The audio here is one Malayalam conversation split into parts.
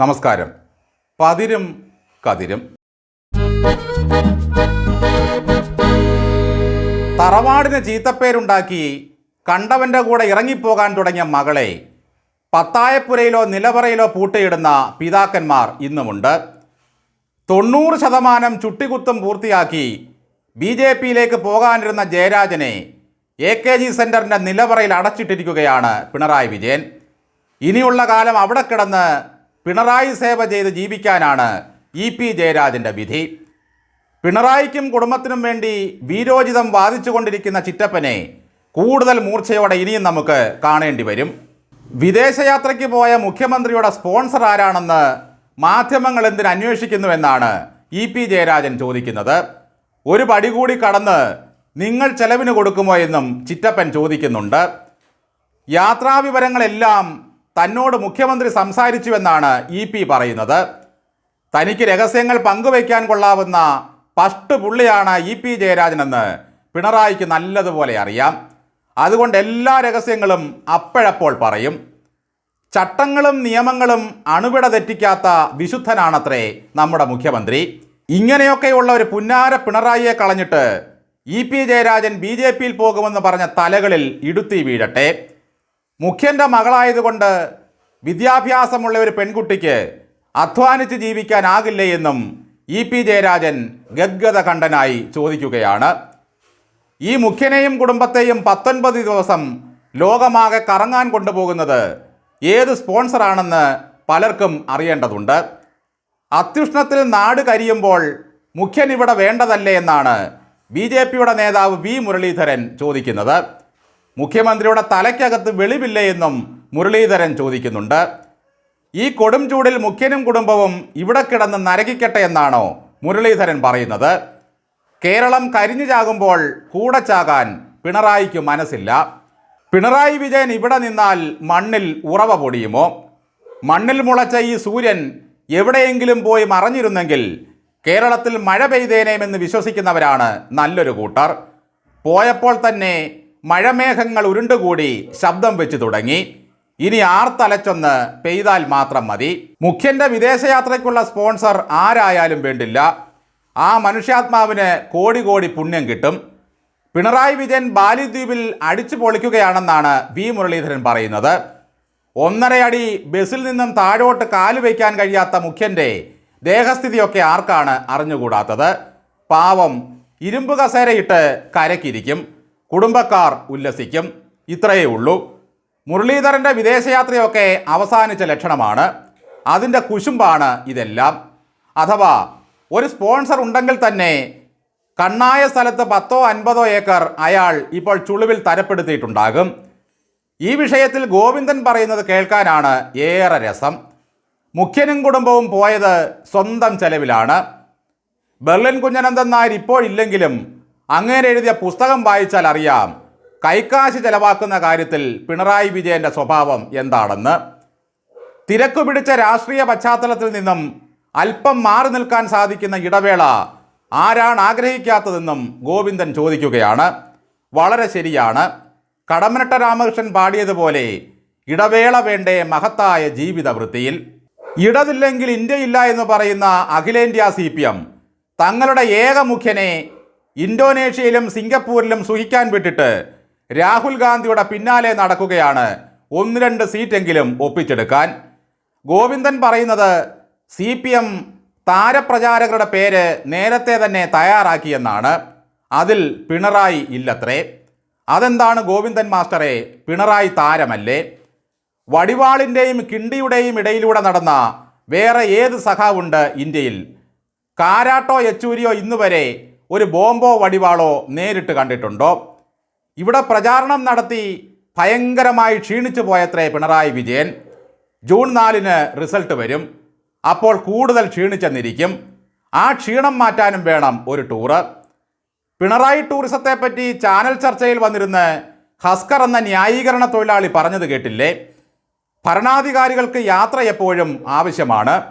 നമസ്കാരം. പതിരും കതിരും. തറവാടിന് ചീത്തപ്പേരുണ്ടാക്കി കണ്ടവന്റെ കൂടെ ഇറങ്ങിപ്പോകാൻ തുടങ്ങിയ മകളെ പത്തായപ്പുരയിലോ നിലവറയിലോ പൂട്ടയിടുന്ന പിതാക്കന്മാർ ഇന്നുമുണ്ട്. തൊണ്ണൂറ് ശതമാനം ചുട്ടികുത്തും പൂർത്തിയാക്കി ബി ജെ പിയിലേക്ക് പോകാനിരുന്ന ജയരാജനെ എ കെ ജി സെന്ററിന്റെ നിലവറയിൽ അടച്ചിട്ടിരിക്കുകയാണ് പിണറായി വിജയൻ. ഇനിയുള്ള കാലം അവിടെ കിടന്ന് പിണറായി സേവ ചെയ്ത് ജീവിക്കാനാണ് ഇ പി ജയരാജന്റെ വിധി. പിണറായിക്കും കുടുംബത്തിനും വേണ്ടി വീരോചിതം വാദിച്ചുകൊണ്ടിരിക്കുന്ന ചിറ്റപ്പനെ കൂടുതൽ മൂർച്ചയോടെ ഇനിയും നമുക്ക് കാണേണ്ടി വരും. വിദേശയാത്രയ്ക്ക് പോയ മുഖ്യമന്ത്രിയുടെ സ്പോൺസർ ആരാണെന്ന് മാധ്യമങ്ങൾ എന്തിന് അന്വേഷിക്കുന്നുവെന്നാണ് ഇ പി ജയരാജൻ ചോദിക്കുന്നത്. ഒരു പടി കൂടി കടന്ന് നിങ്ങൾ ചെലവിന് കൊടുക്കുമോ എന്നും ചിറ്റപ്പൻ ചോദിക്കുന്നുണ്ട്. യാത്രാവിവരങ്ങളെല്ലാം തന്നോട് മുഖ്യമന്ത്രി സംസാരിച്ചുവെന്നാണ് ഇ പി പറയുന്നത്. തനിക്ക് രഹസ്യങ്ങൾ പങ്കുവയ്ക്കാൻ കൊള്ളാവുന്ന പഷ്ട് പുള്ളിയാണ് ഇ പി ജയരാജനെന്ന് പിണറായിക്ക് നല്ലതുപോലെ അറിയാം. അതുകൊണ്ട് എല്ലാ രഹസ്യങ്ങളും അപ്പോഴപ്പോൾ പറയും. ചട്ടങ്ങളും നിയമങ്ങളും അണുവിട തെറ്റിക്കാത്ത വിശുദ്ധനാണത്രേ നമ്മുടെ മുഖ്യമന്ത്രി. ഇങ്ങനെയൊക്കെയുള്ള ഒരു പുന്നാര പിണറായിയെ കളഞ്ഞിട്ട് E P Jayarajan B J പിയിൽ പോകുമെന്ന് പറഞ്ഞ തലകളിൽ ഇടുത്തി വീഴട്ടെ. മുഖ്യന്റെ മകളായതുകൊണ്ട് വിദ്യാഭ്യാസമുള്ള ഒരു പെൺകുട്ടിക്ക് അധ്വാനിച്ച് ജീവിക്കാനാകില്ലേ എന്നും ഇ പി ജയരാജൻ ഗദ്ഗത കണ്ഠനായി ചോദിക്കുകയാണ്. ഈ മുഖ്യനെയും കുടുംബത്തെയും പത്തൊൻപത് ദിവസം ലോകമാകെ കറങ്ങാൻ കൊണ്ടുപോകുന്നത് ഏത് സ്പോൺസറാണെന്ന് പലർക്കും അറിയേണ്ടതുണ്ട്. അത്യുഷ്ണത്തിൽ നാട് കരിയുമ്പോൾ മുഖ്യൻ ഇവിടെ വേണ്ടതല്ലേ എന്നാണ് ബി ജെ പിയുടെ നേതാവ് വി മുരളീധരൻ ചോദിക്കുന്നത്. മുഖ്യമന്ത്രിയുടെ തലയ്ക്കകത്ത് വെളിവില്ല എന്നും മുരളീധരൻ ചോദിക്കുന്നുണ്ട്. ഈ കൊടും ചൂടിൽ മുഖ്യനും കുടുംബവും ഇവിടെ കിടന്ന് നരകിക്കട്ടെ എന്നാണോ മുരളീധരൻ പറയുന്നത്? കേരളം കരിഞ്ഞു ചാകുമ്പോൾ കൂടെ ചാകാൻ പിണറായിക്ക് മനസ്സില്ല. പിണറായി വിജയൻ ഇവിടെ നിന്നാൽ മണ്ണിൽ ഉറവ പൊടിയുമോ? മണ്ണിൽ മുളച്ച ഈ സൂര്യൻ എവിടെയെങ്കിലും പോയി മറഞ്ഞിരുന്നെങ്കിൽ കേരളത്തിൽ മഴ പെയ്തേനേമെന്ന് വിശ്വസിക്കുന്നവരാണ് നല്ലൊരു കൂട്ടർ. പോയപ്പോൾ തന്നെ മഴമേഘങ്ങൾ ഉരുണ്ടുകൂടി ശബ്ദം വെച്ച് തുടങ്ങി. ഇനി ആർത്തലച്ചൊന്ന് പെയ്താൽ മാത്രം മതി. മുഖ്യന്റെ വിദേശയാത്രയ്ക്കുള്ള സ്പോൺസർ ആരായാലും വേണ്ടില്ല. ആ മനുഷ്യാത്മാവിന് കോടി കോടി പുണ്യം കിട്ടും. പിണറായി വിജയൻ ബാലിദ്വീപിൽ അടിച്ചു പൊളിക്കുകയാണെന്നാണ് വി മുരളീധരൻ പറയുന്നത്. ഒന്നരയടി ബസ്സിൽ നിന്നും താഴോട്ട് കാൽ വയ്ക്കാൻ കഴിയാത്ത മുഖ്യന്റെ ദേഹസ്ഥിതിയൊക്കെ ആർക്കാണ് അറിഞ്ഞുകൂടാത്തത്? പാവം ഇരുമ്പ് കസേരയിട്ട് കരക്കിരിക്കും കുടുംബക്കാർ ഉല്ലസിക്കും. ഇത്രയേ ഉള്ളൂ. മുരളീധരന്റെ വിദേശയാത്രയൊക്കെ അവസാനിച്ച ലക്ഷണമാണ്. അതിന്റെ കുശുമ്പാണ് ഇതെല്ലാം. അഥവാ ഒരു സ്പോൺസർ ഉണ്ടെങ്കിൽ തന്നെ കണ്ണായ സ്ഥലത്ത് പത്തോ അൻപതോ ഏക്കർ അയാൾ ഇപ്പോൾ ചുളിവിൽ തരപ്പെടുത്തിയിട്ടുണ്ടാകും. ഈ വിഷയത്തിൽ ഗോവിന്ദൻ പറയുന്നത് കേൾക്കാനാണ് ഏറെ രസം. മുഖ്യനും കുടുംബവും പോയത് സ്വന്തം ചെലവിലാണ്. ബെർലിൻ കുഞ്ഞനന്ദൻ നായർ ഇപ്പോഴില്ലെങ്കിലും അങ്ങേരെ എഴുതിയ പുസ്തകം വായിച്ചാൽ അറിയാം. കൈക്കാശ് ചെലവാക്കുന്ന കാര്യത്തിൽ പിണറായി വിജയന്റെ സ്വഭാവം എന്താണെന്ന്. തിരക്കു പിടിച്ച രാഷ്ട്രീയ പശ്ചാത്തലത്തിൽ നിന്നും അല്പം മാറി നിൽക്കാൻ സാധിക്കുന്ന ഇടവേള ആരാണ് ആഗ്രഹിക്കാത്തതെന്നും ഗോവിന്ദൻ ചോദിക്കുകയാണ്. വളരെ ശരിയാണ്. കടമനട്ട രാമകൃഷ്ണൻ പാടിയതുപോലെ ഇടവേള വേണ്ടേ മഹത്തായ ജീവിത വൃത്തിയിൽ ഇടതില്ലെങ്കിൽ ഇന്ത്യയില്ല എന്ന് പറയുന്ന അഖിലേന്ത്യാ സി പി എം തങ്ങളുടെ ഏക മുഖ്യനെ ഇന്തോനേഷ്യയിലും സിംഗപ്പൂരിലും സുഹിക്കാൻ വിട്ടിട്ട് രാഹുൽ ഗാന്ധിയുടെ പിന്നാലെ നടക്കുകയാണ്. ഒന്ന് രണ്ട് സീറ്റെങ്കിലും ഒപ്പിച്ചെടുക്കാൻ. ഗോവിന്ദൻ പറയുന്നത് സി പി എം താരപ്രചാരകരുടെ പേര് നേരത്തെ തന്നെ തയ്യാറാക്കിയെന്നാണ്. അതിൽ പിണറായി ഇല്ലത്രേ. അതെന്താണ് ഗോവിന്ദൻ മാസ്റ്ററെ? പിണറായി താരമല്ലേ? വടിവാളിന്റെയും കിണ്ടിയുടെയും ഇടയിലൂടെ നടന്ന വേറെ ഏത് സഖാവുണ്ട് ഇന്ത്യയിൽ? കാരാട്ടോ യെച്ചൂരിയോ ഇന്നുവരെ ഒരു ബോംബോ വടിവാളോ നേരിട്ട് കണ്ടിട്ടുണ്ടോ? ഇവിടെ പ്രചാരണം നടത്തി ഭയങ്കരമായി ക്ഷീണിച്ചു പോയത്രേ പിണറായി വിജയൻ. ജൂൺ നാലിന് റിസൾട്ട് വരും. അപ്പോൾ കൂടുതൽ ക്ഷീണിച്ചെന്നിരിക്കും. ആ ക്ഷീണം മാറ്റാനും വേണം ഒരു ടൂറ് പിണറായി ടൂറിസത്തെപ്പറ്റി ചാനൽ ചർച്ചയിൽ വന്നിരുന്ന് ഹസ്കർ എന്ന ന്യായീകരണ തൊഴിലാളി പറഞ്ഞത് കേട്ടില്ലേ? ഭരണാധികാരികൾക്ക് യാത്ര എപ്പോഴും ആവശ്യമാണ്.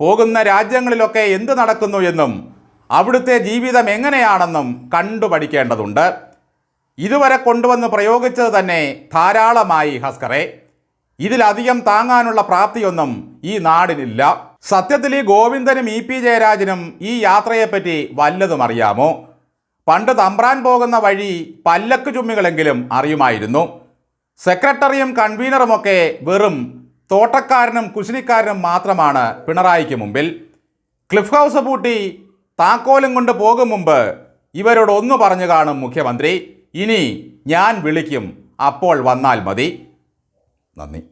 പോകുന്ന രാജ്യങ്ങളിലൊക്കെ എന്ത് നടക്കുന്നു എന്നും അവിടുത്തെ ജീവിതം എങ്ങനെയാണെന്നും കണ്ടു പഠിക്കേണ്ടതുണ്ട് ഇതുവരെ കൊണ്ടുവന്ന് പ്രയോഗിച്ചത് തന്നെ ധാരാളമായി ഹസ്കറെ. ഇതിലധികം താങ്ങാനുള്ള പ്രാപ്തിയൊന്നും ഈ നാടിനില്ല. സത്യത്തിൽ ഈ ഗോവിന്ദനും ഇ പി ജയരാജനും ഈ യാത്രയെപ്പറ്റി വല്ലതും അറിയാമോ? പണ്ട് തമ്പ്രാൻ പോകുന്ന വഴി പല്ലക്ക് ചുമ്മികളെങ്കിലും അറിയുമായിരുന്നു. സെക്രട്ടറിയും കൺവീനറുമൊക്കെ വെറും തോട്ടക്കാരനും കുശിനിക്കാരനും മാത്രമാണ് പിണറായിക്ക് മുമ്പിൽ. ക്ലിഫ് ഹൗസ് പൂട്ടി താക്കോലും കൊണ്ട് പോകും മുമ്പ് ഇവരോട് ഒന്ന് പറഞ്ഞു കാണും മുഖ്യമന്ത്രി. ഇനി ഞാൻ വിളിക്കും. അപ്പോൾ വന്നാൽ മതി. നന്ദി.